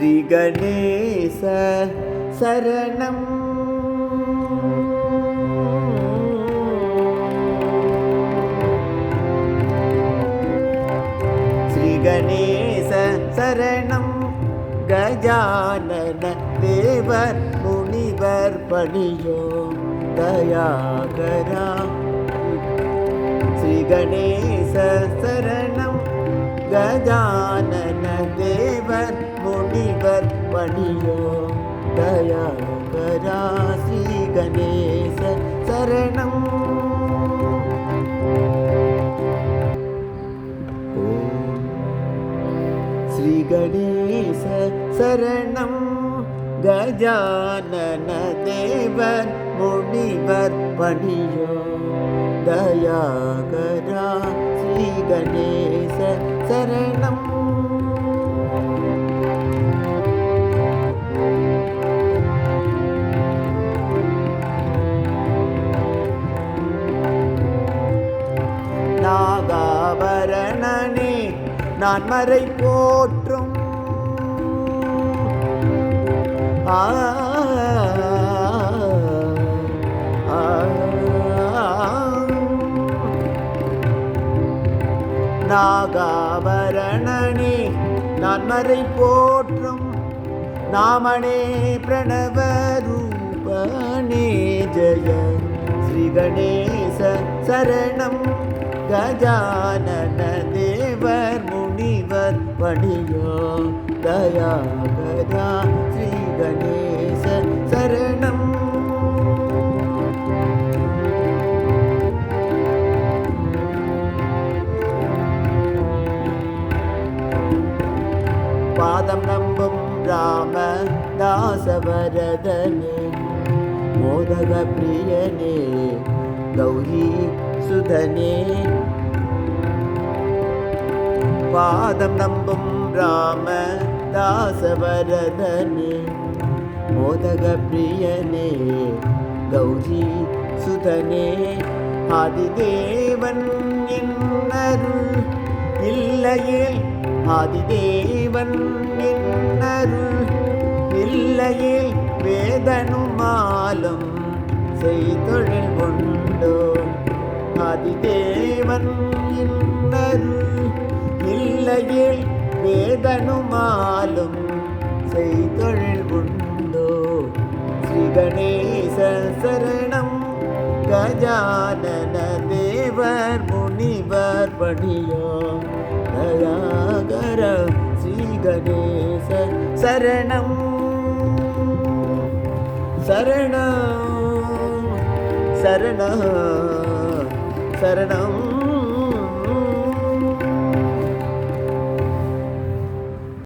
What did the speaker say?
श्रीगणेश शरणम् श्रीगणेश शरणं गजानन देवर मुनिवर पणियो दयाकरा। श्रीगणेश शरणं गजानन देवर णियो दयागरा श्रीगणेशरणम् ऊ श्रीगणेश शरणं गजाननते वर्मुनिवर्पणियो दयाकरा श्रीगणेशरणम् நாகாபரணனே நான் மறை போற்றும். ஆ, ஆ, நாகாபரணனே நான் மறை போற்றும். நாமனே பிரணவ ரூபனே ஜய ஸ்ரீ கணேச சரணம். கஜானன தேவர் முனிவர் வடியோ தயாகரா ஸ்ரீ கணேச சரணம் பாதம் நம்பும் ராம தாசவரதனே மோதக பிரியனே கௌரி சுதனே. பாதம் நம்பும் ராம தாசவரதனே மோதக பிரியனே கௌரி சுதனே. ஆதிதேவன் என்னருள் இல்லையில் ஆதிதேவன் என்னருள் இல்லையில் வேதனுமாலும் செய்தொழில் கொண்டோ ஆதி தேவன் இன்னருள் இல்லையில் வேதனுமாலும் செய்தொழில் உண்டோ. ஸ்ரீ கணேச சரணம் கஜானன தேவர் முனிவர் பணியோ தயாகரம் ஸ்ரீ கணேச சரணம். சரணம். சரணம். சரணம்